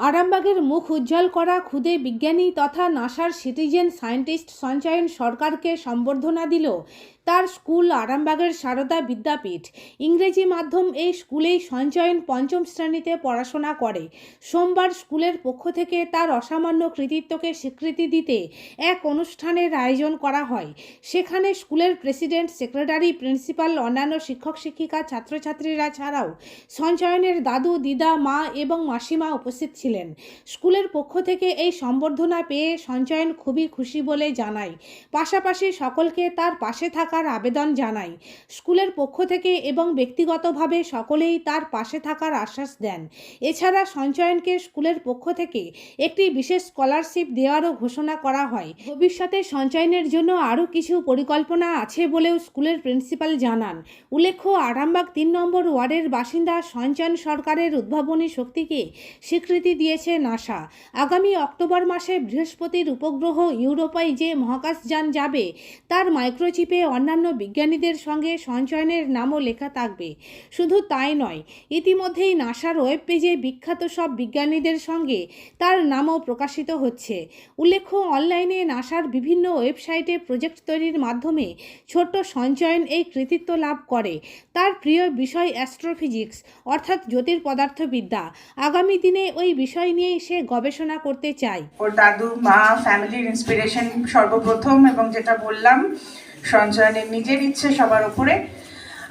আরামবাগের মুখ উজ্জ্বল করা খুদে বিজ্ঞানী তথা নাসার সিটিজেন সায়েন্টিস্ট সঞ্চয়ন সরকারকে সম্বর্ধনা দিল তার স্কুল আরামবাগের সারদা বিদ্যাপীঠ। ইংরেজি মাধ্যম এই স্কুলেই সঞ্চয়ন পঞ্চম শ্রেণীতে পড়াশোনা করে। সোমবার স্কুলের পক্ষ থেকে তার অসামান্য কৃতিত্বকে স্বীকৃতি দিতে এক অনুষ্ঠানের আয়োজন করা হয়। সেখানে স্কুলের প্রেসিডেন্ট, সেক্রেটারি, প্রিন্সিপাল, অন্যান্য শিক্ষক, শিক্ষিকা, ছাত্রছাত্রীরা ছাড়াও সঞ্চয়নের দাদু, দিদা, মা এবং মাসিমা উপস্থিত ছিলেন। স্কুলের পক্ষ থেকে এই সম্বর্ধনা পেয়ে সঞ্চয়ন খুবই খুশি বলে জানায়। পাশাপাশি সকলকে তার পাশে থাকার আবেদন জানাই। স্কুলের পক্ষ থেকে এবং ব্যক্তিগতভাবে সকলেই তার পাশে থাকার আশ্বাস দেন। এছাড়া সঞ্চয়নকে স্কুলের পক্ষ থেকে একটি বিশেষ স্কলারশিপ দেওয়ারও ঘোষণা করা হয়। ভবিষ্যতে সঞ্চয়নের জন্য আরও কিছু পরিকল্পনা আছে বলেও স্কুলের প্রিন্সিপাল জানান। উল্লেখ্য, আরামবাগ তিন নম্বর ওয়ার্ডের বাসিন্দা সঞ্চয়ন সরকারের উদ্ভাবনী শক্তিকে স্বীকৃতি দিয়েছে নাসা। আগামী অক্টোবর মাসে বৃহস্পতির উপগ্রহ ইউরোপায় যে মহাকাশযান যাবে, তার মাইক্রোচিপে অন্যান্য বিজ্ঞানীদের সঙ্গে সঞ্চয়নের নামও লেখা থাকবে। শুধু তাই নয়, ইতিমধ্যেই নাসার ওয়েব পেজে বিখ্যাত সব বিজ্ঞানীদের সঙ্গে তার নামও প্রকাশিত হচ্ছে। উল্লেখ্য, অনলাইনে নাসার বিভিন্ন ওয়েবসাইটে প্রজেক্ট তৈরির মাধ্যমে ছোট্ট সঞ্চয়ন এই কৃতিত্ব লাভ করে। তার প্রিয় বিষয় অ্যাস্ট্রোফিজিক্স, অর্থাৎ জ্যোতির্পদার্থবিদ্যা আগামী দিনে ওই বিষয় নিয়েই সে গবেষণা করতে চায়। ওর দাদু, মা ফ্যামিলির ইন্সপিরেশন সর্বপ্রথম এবং যেটা বললাম সঞ্চয়নের নিজের ইচ্ছে সবার উপরে।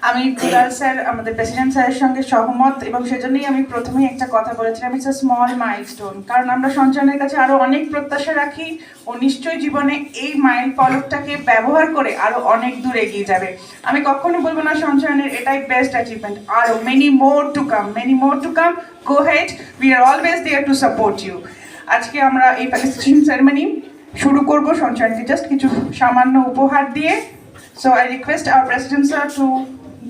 আমি দুলাল স্যার, আমাদের প্রেসিডেন্ট স্যারের সঙ্গে সহমত এবং সেজন্যই আমি প্রথমেই একটা কথা বলেছিলাম ইটস আ স্মল মাইলস্টোন কারণ আমরা সঞ্চয়নের কাছে আরও অনেক প্রত্যাশা রাখি ও নিশ্চয়ই জীবনে এই মাইল ফলকটাকে ব্যবহার করে আরও অনেক দূর এগিয়ে যাবে। আমি কখনো বলব না সঞ্চয়নের, এটাই বেস্ট অ্যাচিভমেন্ট আরও many more to come many more to come go head we are always there to support you আজকে আমরা এই প্যালেস্টিন সেরেমনি শুরু করব সঞ্চয়নকে জাস্ট কিছু সামান্য উপহার দিয়ে so I request our president sir to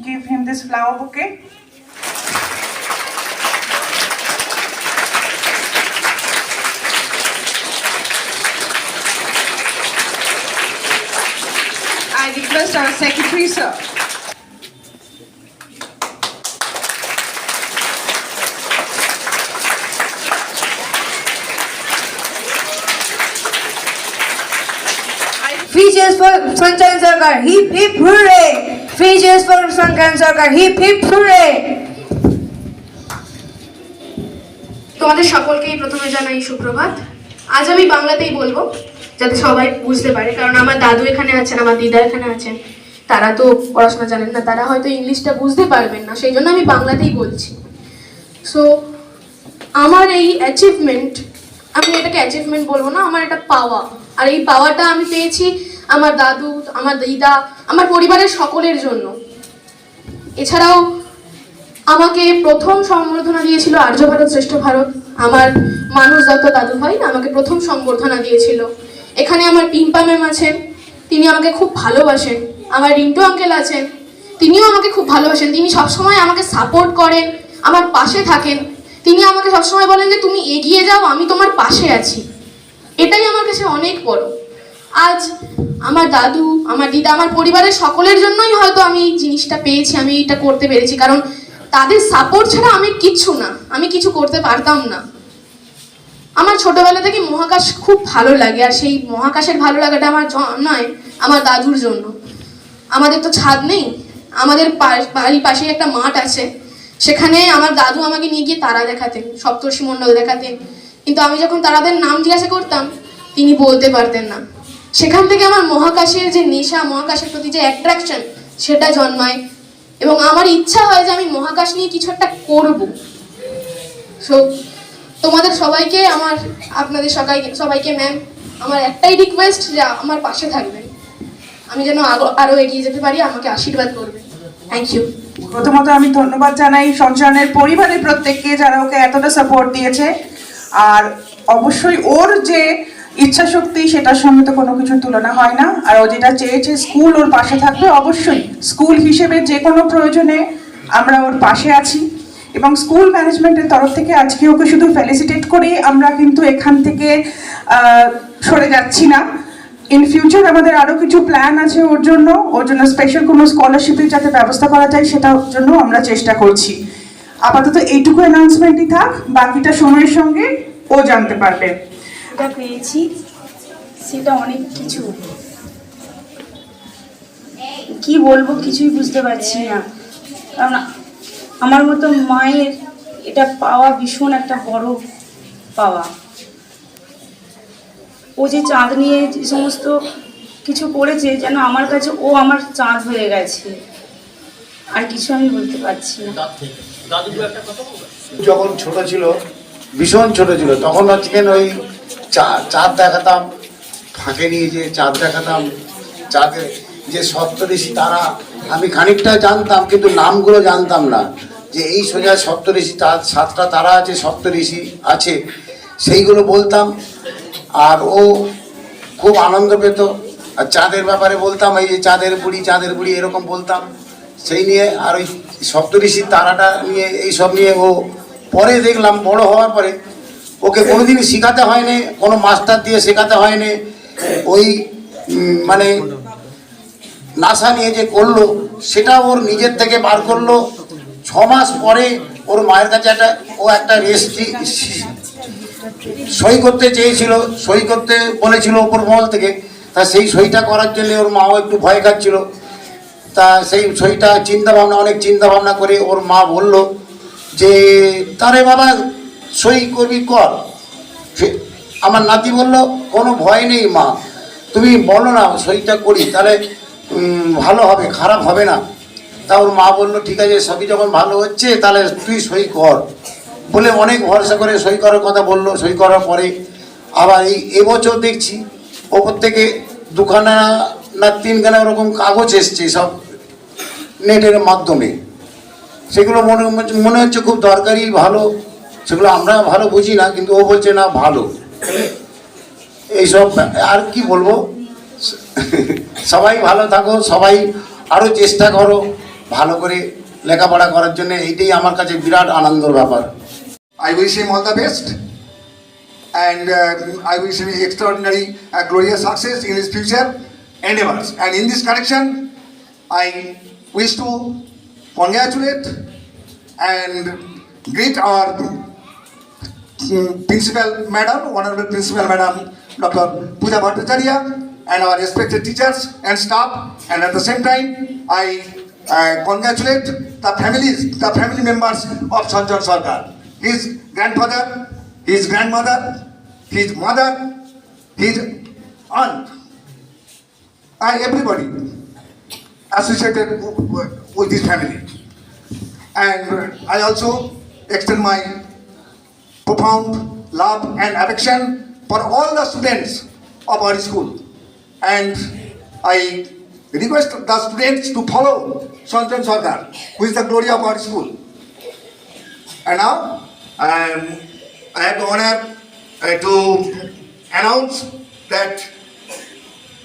give him this flower bouquet. I request our secretary, sir. Free cheers for Sunshine Sarkar. Hip hip hooray! Free cheers for Sunshine Sarkar. Hip hip hooray! তোমাদের সকলকেই প্রথমে জানাই সুপ্রভাত আজ আমি বাংলাতেই বলব, যাতে সবাই বুঝতে পারে, কারণ আমার দাদু এখানে আছেন, আমার দিদা এখানে আছেন, তারা তো পড়াশোনা জানেন না, তারা হয়তো ইংলিশটা বুঝতে পারবেন না, সেই জন্য আমি বাংলাতেই বলছি সো আমার এই অ্যাচিভমেন্ট আমি এটাকে অ্যাচিভমেন্ট বলব না, আমার এটা পাওয়া আর এই পাওয়াটা আমি পেয়েছি আমার দাদু, আমার দিদা, আমার পরিবারের সকলের জন্য। এছাড়াও আমাকে প্রথম সম্বর্ধনা দিয়েছিল আর্য ভারত, শ্রেষ্ঠ ভারত। আমার মানুষ দত্ত দাদু ভাই আমাকে প্রথম সম্বর্ধনা দিয়েছিল। এখানে আমার পিম্পা ম্যাম আছেন, তিনি আমাকে খুব ভালোবাসেন। আমার রিন্টু আঙ্কেল আছেন, তিনিও আমাকে খুব ভালোবাসেন। তিনি সবসময় আমাকে সাপোর্ট করেন, আমার পাশে থাকেন। তিনি আমাকে সবসময় বলেন যে, তুমি এগিয়ে যাও, আমি তোমার পাশে আছি। এটাই আমার কাছে অনেক বড়। আজ আমার দাদু, আমার দিদা, আমার পরিবারের সকলের জন্যই হয়তো আমি এই জিনিসটা পেয়েছি, আমি এটা করতে পেরেছি। কারণ তাদের সাপোর্ট ছাড়া আমি কিচ্ছু না, আমি কিছু করতে পারতাম না। আমার ছোটবেলা থেকে মহাকাশ খুব ভালো লাগে, আর সেই মহাকাশের ভালো লাগাটা আমার নয় আমার দাদুর জন্য। আমাদের তো ছাদ নেই, আমাদের বাড়ির পাশে একটা মাঠ আছে। সেখানে আমার দাদু আমাকে নিয়ে গিয়ে তারা দেখাতেন, সপ্তর্ষি মণ্ডল দেখাতেন। কিন্তু আমি যখন তারাদের নাম জিজ্ঞাসা করতাম, তিনি বলতে পারতেন না। সেখান থেকে আমার মহাকাশের যে নেশা, মহাকাশের প্রতি যে অ্যাট্রাকশন সেটা জন্মায়। এবং আমার ইচ্ছা হয় যে আমি মহাকাশ নিয়ে কিছু একটা করব। সো তোমাদের সবাইকে আমার, আপনাদের সবাইকে সবাইকে ম্যাম আমার একটাই রিকোয়েস্ট যে আমার পাশে থাকবেন। আমি যেন আরো- আরও এগিয়ে যেতে পারি, আমাকে আশীর্বাদ করবেন। থ্যাংক ইউ প্রথমত আমি ধন্যবাদ জানাই সঞ্চয়নের পরিবারের প্রত্যেককে যারা ওকে এতটা সাপোর্ট দিয়েছে। আর অবশ্যই ওর যে ইচ্ছা শক্তি সেটার সঙ্গে তো কোনো কিছুর তুলনা হয় না। আর ও যেটা চেয়েছে স্কুল ওর পাশে থাকবে, অবশ্যই স্কুল হিসেবে যে কোনো প্রয়োজনে আমরা ওর পাশে আছি। এবং স্কুল ম্যানেজমেন্টের তরফ থেকে আজকে ওকে শুধু ফেলিসিটেট করেই আমরা কিন্তু এখান থেকে সরে যাচ্ছি না। ইন ফিউচার আমাদের আরও কিছু প্ল্যান আছে ওর জন্য। ওর জন্য স্পেশাল কোনো স্কলারশিপের যাতে ব্যবস্থা করা যায়, সেটার জন্য আমরা চেষ্টা করছি। আপাতত এইটুকু অ্যানাউন্সমেন্টই থাক, বাকিটা সময়ের সঙ্গে ও জানতে পারবে। পেয়েছি। সেটা অনেক কিছু। কি বলব কিছুই বুঝতে পারছি না। কারণ আমার মতো মায়ের এটা পাওয়া ভীষণ একটা বড় পাওয়া। ও যে চাঁদ নিয়ে যে সমস্ত কিছু করেছে, যেন আমার কাছে ও আমার চাঁদ হয়ে গেছে। আর কিছু আমি বলতে পারছি না। যখন ছোট ছিল, ভীষণ ছোট ছিল, তখন কেন ওই চাঁদ দেখাতাম, ফাঁকে নিয়ে যে চাঁদ দেখাতাম চাঁদের যে সপ্তঋষি তারা, আমি খানিকটা জানতাম, কিন্তু নামগুলো জানতাম না, যে এই সোজা সপ্তঋষি চাঁদ সাতটা তারা আছে সপ্তঋষি আছে, সেইগুলো বলতাম, আর ও খুব আনন্দ পেত, আর চাঁদের ব্যাপারে বলতাম, এই যে চাঁদের বুড়ি চাঁদের বুড়ি এরকম বলতাম, সেই নিয়ে আর ওই সপ্তঋষির তারাটা নিয়ে, এইসব নিয়ে ও পরে দেখলাম, বড় হওয়ার পরে ওকে কোনোদিন শেখাতে হয়নি, কোনো মাস্টার দিয়ে শেখাতে হয়নি। ওই মানে নাসা নিয়ে যে করল, সেটা ওর নিজের থেকে বার করল। ছ মাস পরে ওর মায়ের কাছে একটা, ও একটা রেজিস্ট্রি সই করতে চেয়েছিল, সই করতে বলেছিল ওপর মহল থেকে। তা সেই সইটা করার জন্য ওর মাও একটু ভয় খাচ্ছিল। তা সেই সইটা চিন্তা ভাবনা অনেক চিন্তা ভাবনা করে ওর মা বলল যে, তারে বাবা, সই করবি কর। আমার নাতি বলল, কোনো ভয় নেই মা, তুমি বলো না, সইটা করি, তাহলে ভালো হবে, খারাপ হবে না। তা ওর মা বলল, ঠিক আছে, সবই যখন ভালো হচ্ছে, তাহলে তুই সই কর। বলে অনেক ভরসা করে সই করার কথা বলল, সই করার পরে আবার এই এবছর দেখছি, ওপর থেকে দুখানা না তিনখানা ওরকম কাগজ এসছে সব। নেটের মাধ্যমে। সেগুলো মনে মনে হচ্ছে খুব দরকারি ভালো। সেগুলো আমরা ভালো বুঝি না কিন্তু ও বলছে না ভালো। এইসব আর কি বলব? সবাই ভালো থাকো সবাই আরও চেষ্টা করো ভালো করে লেখাপড়া করার জন্য। এইটাই আমার কাছে বিরাট আনন্দের ব্যাপার। I wish him all the best and I wish him extraordinary uh, glorious success in his future endeavors. And in this connection, I wish to congratulate and greet our mm, principal madam, honorable principal madam, Dr. Pooja Bhattacharya, and our respected teachers and staff. And at the same time, I uh, congratulate the families, the family members of Sanjan Sarkar. His grandfather, his grandmother, his mother, his aunt, and everybody associated with this family. And I also extend my profound love and affection for all the students of our school. And I request the students to follow Sanjan Sarkar, who is the glory of our school. And now, um, I have the honor uh, to announce that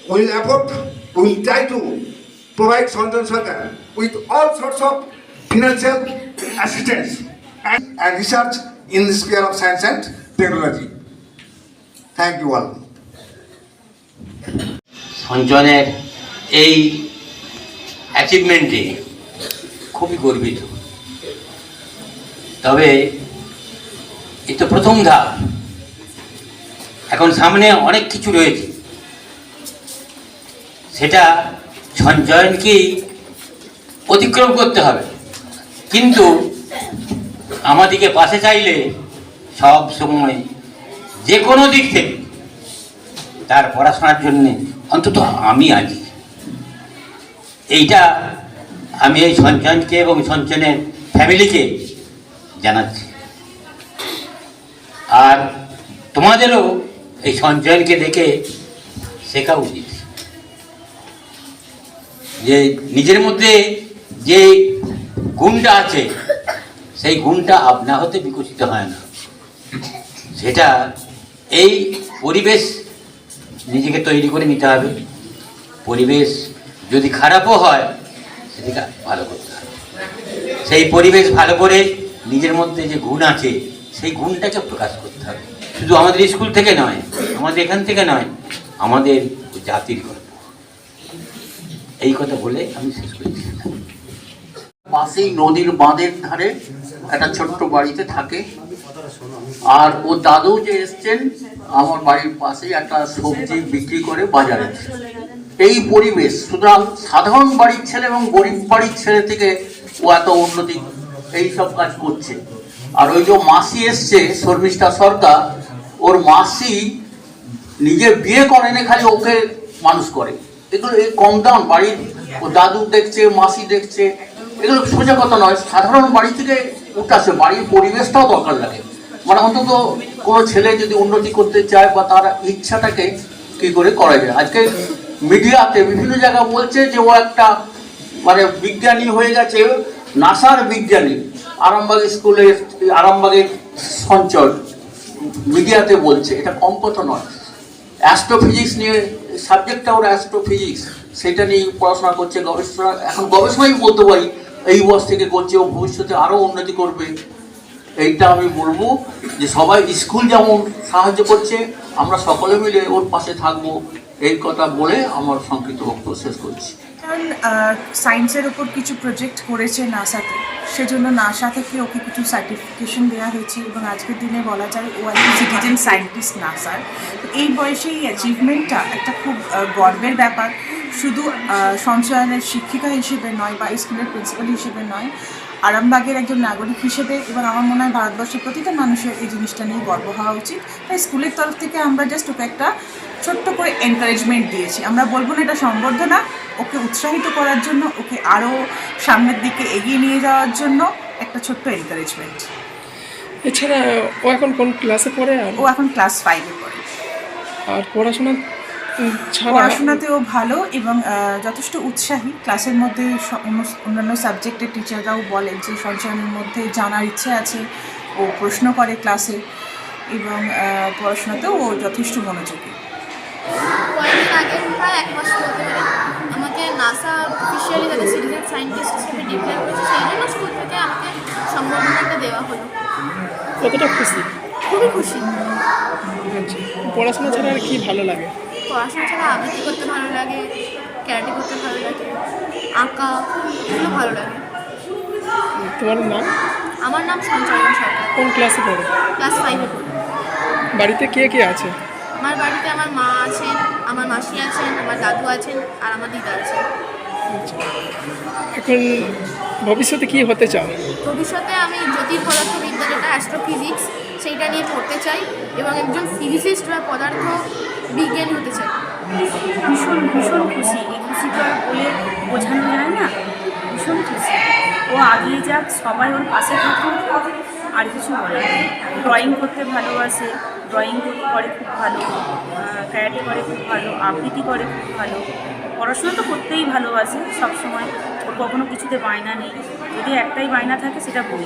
we will effort, we will try to provide Sanjan Sarkar with all sorts of financial assistance and, and research in the sphere of science and technology. Thank you all. সঞ্চনের এই অ্যাচিভমেন্টে খুবই গর্বিত তবে এই তো প্রথম ধাপ এখন সামনে অনেক কিছু রয়েছে সেটা সঞ্চয়নকেই অতিক্রম করতে হবে? কিন্তু আমাদিকে পাশে চাইলে সব সময় যে কোনো দিক থেকে তার পড়াশোনার জন্যে অন্তত আমি আছি এইটা আমি এই সঞ্চয়নকে এবং সঞ্চয়নের ফ্যামিলিকে জানাচ্ছি। আর তোমাদেরও এই সঞ্চয়নকে দেখে শেখা উচিত। যে নিজের মধ্যে যে গুণটা আছে, সেই গুণটা আপনা হতে বিকশিত হয় না। সেটা এই পরিবেশ নিজেকে তৈরি করে নিতে হবে। পরিবেশ যদি খারাপও হয়, সেটাকে ভালো করতে হবে। সেই পরিবেশ ভালো করে নিজের মধ্যে যে গুণ আছে, সেই গুণটাকে প্রকাশ করতে হবে। শুধু আমাদের স্কুল থেকে নয়, আমাদের এখান থেকে নয়, আমাদের জাতির গল্প এই কথা বলে আমি শেষ করছি পাশেই নদীর বাঁধের ধারে একটা ছোট্ট বাড়িতে থাকে। আর ও দাদু যে এসছেন, আমার বাড়ির পাশেই একটা সবজি বিক্রি করে বাজারে। এই পরিবেশ, সুতরাং সাধারণ বাড়ির ছেলে এবং গরিব বাড়ির ছেলে থেকে ও এত উন্নতি এই সব কাজ করছে। আর ওই যে মাসি এসছে, শর্মিষ্ঠা সরকার, ওর মাসি নিজে বিয়ে করেনি, খালি ওকে মানুষ করে। এগুলো এই কম দাম, বাড়ির দাদু দেখছে, মাসি দেখছে, এগুলো সোজা কথা নয়, সাধারণ বাড়ি থেকে উঠে আসে, বাড়ির পরিবেশটাও দরকার লাগে। মানে অন্তত কোনো ছেলে যদি উন্নতি করতে চায় বা তার ইচ্ছাটাকে কি করে করা যায়। আজকে মিডিয়াতে বিভিন্ন জায়গায় বলছে যে ও একটা মানে বিজ্ঞানী হয়ে গেছে, নাসার বিজ্ঞানী, আরামবাগ স্কুলে আরামবাগের সঞ্চয়, মিডিয়াতে বলছে। এটা কম কথা নয়। অ্যাস্ট্রোফিজিক্স নিয়ে সাবজেক্টটা ওর অ্যাস্ট্রোফিজিক্স সেটা নিয়ে পড়াশোনা করছে, গবেষণা, এখন গবেষণাই বলতে পারি, এই বয়স থেকে করছে, ও ভবিষ্যতে আরও উন্নতি করবে। এইটা আমি বলব যে সবাই স্কুল যেমন সাহায্য করছে, আমরা সকলে মিলে ওর পাশে থাকব, এই কথা বলে আমার সংক্ষিপ্ত বক্তব্য শেষ করছি। কারণ সায়েন্সের উপর কিছু প্রজেক্ট করেছে নাসাতে সেজন্য নাসা থেকে ওকে কিছু সার্টিফিকেশন দেওয়া হয়েছে এবং আজকের দিনে বলা যায় ও একজন সিটিজেন সায়েন্টিস্ট নাসার তো এই বয়সে এই অ্যাচিভমেন্টটা একটা খুব গর্বের ব্যাপার। শুধু সঞ্চয়নের শিক্ষিকা হিসেবে নয় বা স্কুলের প্রিন্সিপাল হিসেবে নয়, আরামবাগের একজন নাগরিক হিসেবে এবার আমার মনে হয় ভারতবর্ষের প্রতিটা মানুষের এই জিনিসটা নিয়ে গর্ব হওয়া উচিত। তাই স্কুলের তরফ থেকে আমরা জাস্ট ওকে একটা ছোট্ট করে এনকারেজমেন্ট দিয়েছি। আমরা বলব না এটা সম্বর্ধনা ওকে উৎসাহিত করার জন্য ওকে আরও সামনের দিকে এগিয়ে নিয়ে যাওয়ার জন্য একটা ছোট্ট এনকারেজমেন্ট এছাড়া ও এখন কোন ক্লাসে পড়ে ও এখন ক্লাস ফাইভে পড়ে। আর পড়াশোনা পড়াশোনাতেও ভালো এবং যথেষ্ট উৎসাহী। ক্লাসের মধ্যে অন্যান্য সাবজেক্টের টিচাররাও বলেন যে সঞ্চয়নের মধ্যে জানার ইচ্ছে আছে ও প্রশ্ন করে ক্লাসে এবং পড়াশোনাতেও ও যথেষ্ট মনোযোগী। কয়েকদিন আগে প্রায় এক মাস হতে আমাকে নাসা অফিসিয়ালি তাদের সিটিজেন সায়েন্টিস্ট হিসেবে ডিক্লেয়ার করেছে সেই জন্য স্কুল থেকে আমাকে সম্বর্ধনাটা দেওয়া হলো। কতটা খুশি? খুবই খুশি। পড়াশোনা ছাড়া আর কি ভালো লাগে? পড়াশোনা ছাড়া আবৃত্তি করতে ভালো লাগে ক্যারাটে করতে ভালো লাগে আঁকা এগুলো ভালো লাগে। তোমার নাম? আমার নাম সঞ্চয়ন সরকার। কোন ক্লাসে পড়ে? ক্লাস ফাইভে পড়ি। বাড়িতে কে কে আছে? আমার বাড়িতে আমার মা আছেন আমার মাসি আছেন আমার দাদু আছেন আর আমার দিদা আছেন। এখন ভবিষ্যতে কি হতে চাও? ভবিষ্যতে আমি জ্যোতির পদার্থবিদ্যা যেটা অ্যাস্ট্রোফিজিক্স সেইটা নিয়ে পড়তে চাই এবং একজন ফিজিসিস্ট বা পদার্থ বিজ্ঞানী হতে চাই। ভীষণ ভীষণ খুশি। এই খুশি তো আর বলে বোঝানো যায় না। ভীষণ খুশি। ও আগিয়ে যাক সবাই ওর পাশে থাকুক। আর কিছু বলে ড্রয়িং করতে ভালোবাসে ড্রয়িং করে খুব ভালো ক্যারাটে করে খুব ভালো, আবৃত্তি করে খুব ভালো। পড়াশোনা তো করতেই ভালোবাসে, সবসময়। ওর কখনও কিছুতে বায়না নেই। যদি একটাই বায়না থাকে, সেটা বই।